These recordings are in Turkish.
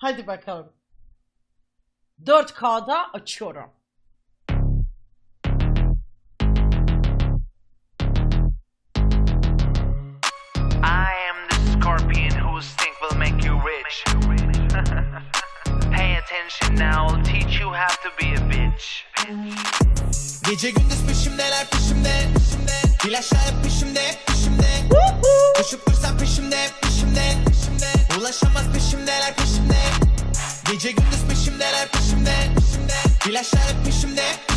Hadi bakalım. 4K'da açıyorum. I am the scorpion whose stink will make you rich. Pay attention now, I'll teach you how to be a bitch. Gece gündüz peşimdeler peşimde İlaçlar hep peşimde peşimde Koşup dursam peşimde peşimde Ulaşamaz peşimdeler peşimde. Gece gündüz peşimdeler peşimde. İlaçlar hep peşimde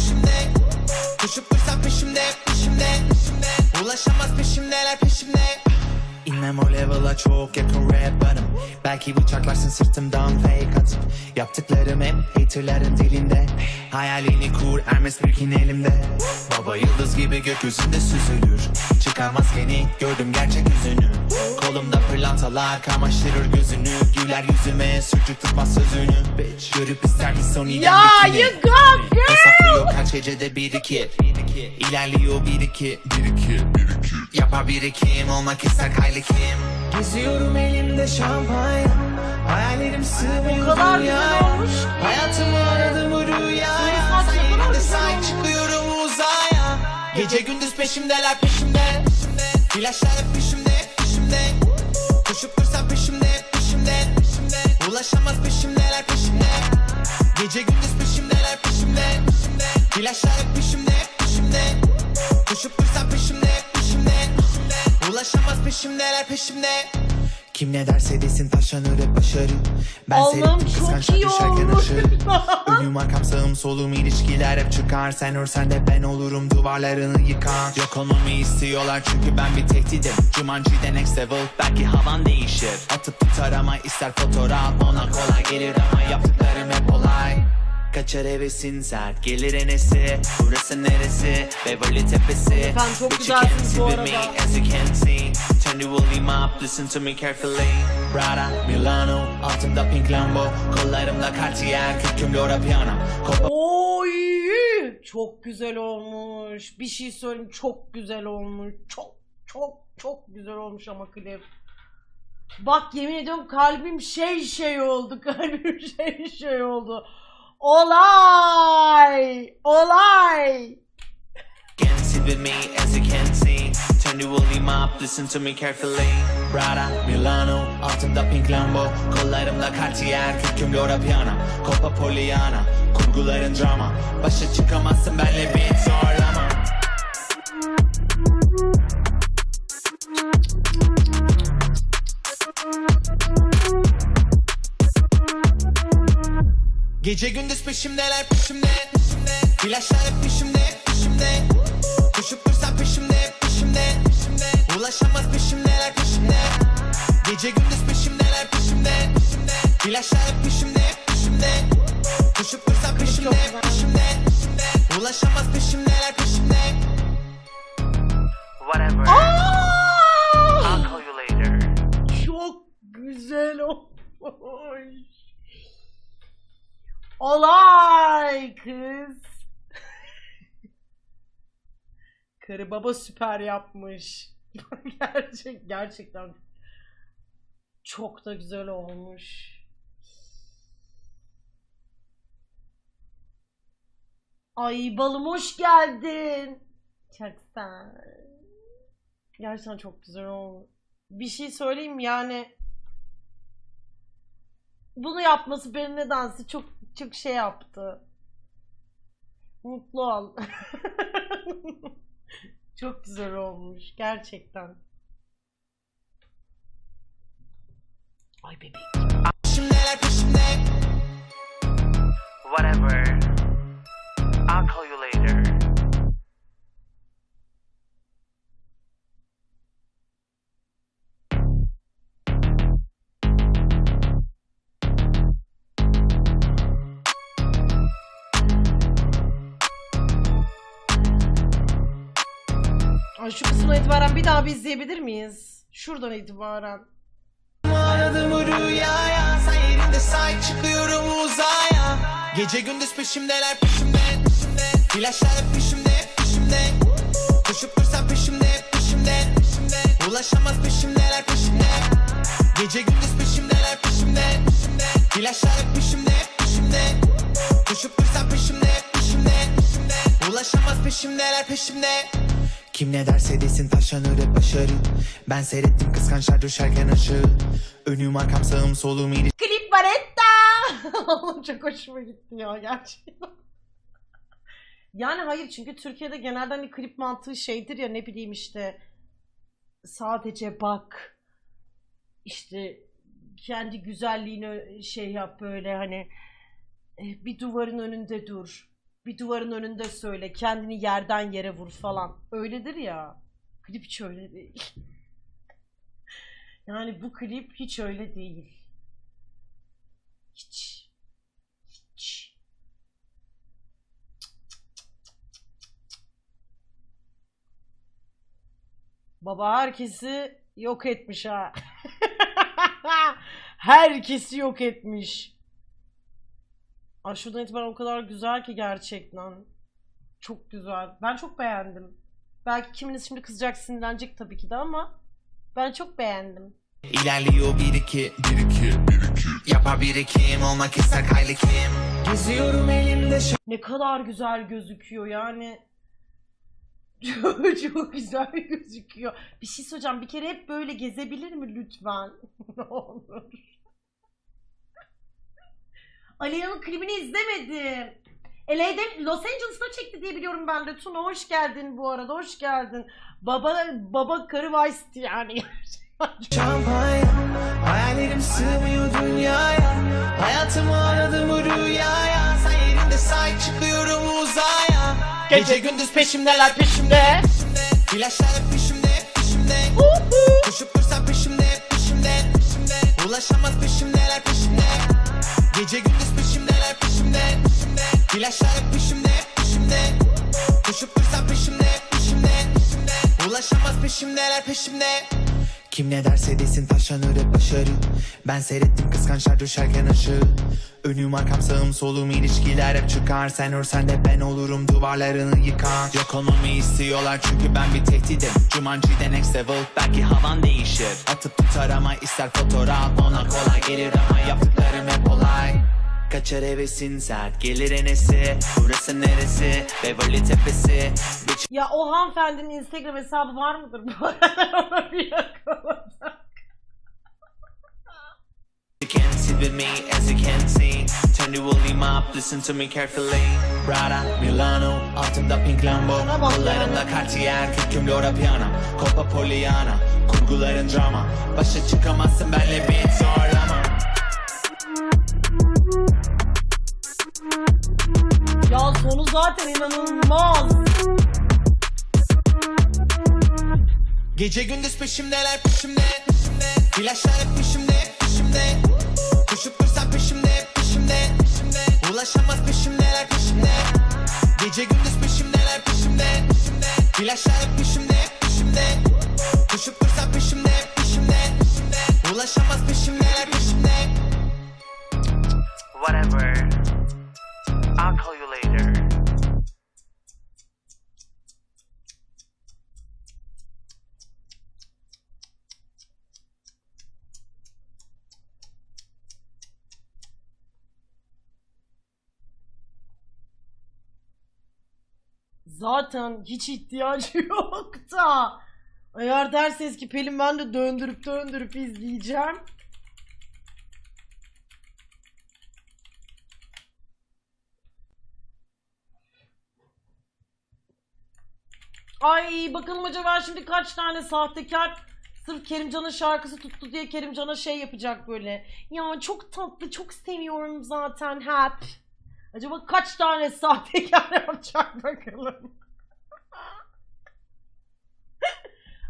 level'a çok yakın rap bana Belki bıçaklarsın sırtımdan fake atıp Yaptıklarım hep haterların dilinde. Hayalini kur Hermes Birkin elimde. Baba yıldız gibi gökyüzünde süzülür. Çıkar maskeni gördüm gerçek yüzünü Kolumda pırlantalar kamaştırır gözünü. Güler yüzüme sürçük tutmaz sözünü. Bitch. Görüp ister misin son Ya, you go, girl! Hesaplıyor kaç gecede bir iki. İlerliyor bir iki. Bir iki bir iki. Yapar birikim olmak ister Kylie Kim Geziyorum elimde şampanya. Hayallerim sığmıyor O kadar dünyaya. Hayatımı aradım bu rüyaya güzel sahip çıkıyorum uzaya. Gece gündüz peşimdeler peşimde. Flaşlar hep peşimde peşimde. Koşup dursam peşimde peşimde. Ulaşamaz peşimdeler peşimde. Gece gündüz peşimdeler peşimde. Flaşlar hep peşimde Ulaşamaz peşimdeler peşimde? Kim ne derse desin taşlanır hep başarı. Ben Allah'ım seyrettim çok kıskançlar iyi düşerken aşağı Önüm arkam sağım solum ilişkiler hep çıkar. Sen örsen de ben olurum duvarlarını yıkan. Yok olmamı istiyorlar çünkü ben bir tehdidim. Jumanji'de next level belki havan değişir. Atıp tutar ama ister fotoğraf ona kolay gelir ama yaptıklarım hep olay Kaçar hevesin sert gelir enesi Burası neresi Beverly Tepesi Efendim, çok güzelsiniz bu arada. as you can see Turn the volume up listen to me carefully Prada Milano altımda pink Lambo Kollarımda Cartier kürküm Lora Piano Kopa Oy! Çok güzel olmuş. Bir şey söyleyeyim çok güzel olmuş. Çok çok çok güzel olmuş ama klip. Bak yemin ediyorum kalbim şey şey oldu. Kalbim şey şey oldu. Olay! Olay! Can't sit with me as you can see. Turn the volume up listen to me carefully. Prada Milano altımda pink Lambo. Kollarımda Cartier kürküm Lora Piano Copa Poliana kurguların drama. Başa çıkamazsın benle bir zorlama Gece gündüz peşimdeler peşimde Flaşlar hep peşimde peşimde Koşup dursam peşimde peşimde Ulaşamaz peşimdeler peşimde Gece gündüz peşimdeler peşimde Flaşlar hep peşimde peşimde Koşup dursam peşimde peşimde Ulaşamaz peşimdeler peşimde Whatever. Aa! I'll call you later. Çok güzel olmuş. Olay kız. Karı baba süper yapmış. Gerçek gerçekten çok da güzel olmuş. Ay balım hoş geldin. Çok ol. Gerçekten çok güzel olmuş. Bir şey söyleyeyim yani bunu yapması beni nedense çok çok şey yaptı. Mutlu ol. çok güzel olmuş gerçekten. Ay bebeğim. Whatever. Ay şu kısımdan itibaren bir daha bir izleyebilir miyiz? Şuradan itibaren. Aradım rüyaya Sen yerinde sahip çıkıyorum uzaya. Gece gündüz peşimdeler peşimde Flaşlar hep peşimde peşimde. Koşup dursam peşimde peşimde Ulaşamaz peşimdeler peşimde. Gece gündüz peşimdeler peşimde İlaçlar hep peşimde peşimde. Koşup dursam peşimde peşimde. Ulaşamaz peşimdeler peşimde kim ne derse desin taşlanır hep başarı Ben seyrettim kıskançlar düşerken aşağı Önüm arkam sağım solum iri Klip Baretta. Çok hoşuma gitti ya gerçekten. Yani hayır çünkü Türkiye'de genelde hani klip mantığı şeydir ya ne bileyim işte sadece bak işte kendi güzelliğini şey yap böyle hani e, bir duvarın önünde dur. Bir duvarın önünde söyle. Kendini yerden yere vur falan. Öyledir ya. Klip hiç öyle değil. Yani bu klip hiç öyle değil. Hiç. Hiç. Baba herkesi yok etmiş ha. herkesi yok etmiş. Ay şuradan itibaren o kadar güzel ki gerçekten. Çok güzel. Ben çok beğendim. Belki kiminiz şimdi kızacak sinirlenecek tabii ki de ama ben çok beğendim. İlerliyor bir iki Bir iki Bir iki Yapar birikim olmak ister kaylı kim Geziyorum elimde Ne kadar güzel gözüküyor yani. Çok, çok güzel gözüküyor. Bir şey söyleyeceğim. Bir kere hep böyle gezebilir mi lütfen? ne olur. Aleyha'nın klibini izlemedim. LA'de Los Angeles'ta çekti diye biliyorum ben de. Tuna hoş geldin bu arada. Hoş geldin. Baba baba karı Vice'ti yani. Şampanya Hayallerim sığmıyor dünyaya Hayatımı aradım bu rüyaya Sen yerinde sahip çıkıyorum uzaya Gece gündüz peşimdeler peşimde İlaçlar hep peşimde peşimde Koşup dursam peşimde peşimde Ulaşamaz peşimdeler peşimde Gece gündüz peşimdeler peşimde İlaçlar hep peşimde peşimde. Koşup dursam peşimde peşimde Ulaşamaz peşimdeler peşimde. Kim ne derse desin taşlanır hep başarı. Ben seyrettim kıskançlar düşerken aşağı. Önüm arkam sağım solum ilişkiler hep çıkar. Sen örsen de ben olurum duvarlarını yıkan Yok olmamı istiyorlar çünkü ben bir tehdidim. Jumanji'de next level belki havan değişir. Atıp tutar ama ister fotoğraf ona kolay gelir. Ama yaptıklarım hep olay Kaçar hevesin sert gelir enesi Burası neresi? Beverly Tepesi. Bitch ya o hanımefendinin Instagram hesabı var mıdır? Bu arada? Ona bir yakaladım. You can sit with me as you can see. Turn the volume up, listen to me carefully. Prada, Milano, altımda pink Lambo. Kollarımda Cartier, kürküm Laura Piana. Copa Poliana, kurguların drama. Başa çıkamazsın benle bir zorlama zaten inanılmaz. Gece gündüz peşimdeler peşimde. İlaçlar hep peşimde peşimde. Koşup dursam peşimde peşimde. Ulaşamaz peşimdeler peşimde. Gece gündüz peşimdeler peşimde. İlaçlar hep peşimde peşimde. Koşup dursam peşimde peşimde. Ulaşamaz peşimdeler peşimde. Whatever. Zaten hiç ihtiyacı yok da. Eğer derseniz ki Pelin ben de döndürüp döndürüp izleyeceğim. Ay bakalım acaba şimdi kaç tane sahtekar sırf Kerimcan'ın şarkısı tuttu diye Kerimcan'a şey yapacak böyle. Ya çok tatlı çok seviyorum zaten hep. Acaba kaç tane sahtekar yapacak bakalım.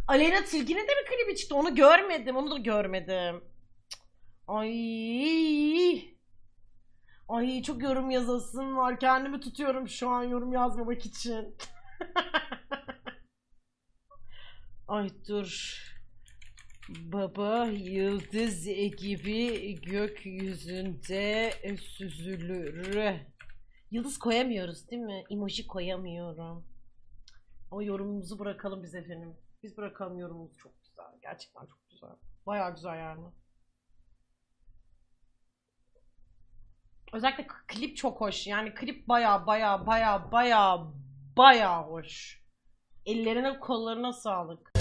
Aleyna Tilki'nin de bir klibi çıktı. Onu görmedim. Onu da görmedim. Ay. Ay çok yorum yazasım var. Kendimi tutuyorum şu an yorum yazmamak için. Ay dur. Baba yıldız gibi gökyüzünde süzülür. Yıldız koyamıyoruz değil mi? Emoji koyamıyorum. Ama yorumumuzu bırakalım biz efendim. Biz bırakalım yorumumuz çok güzel. Gerçekten çok güzel. Bayağı güzel yani. Özellikle klip çok hoş. Yani klip baya baya baya baya baya hoş. Ellerine kollarına sağlık.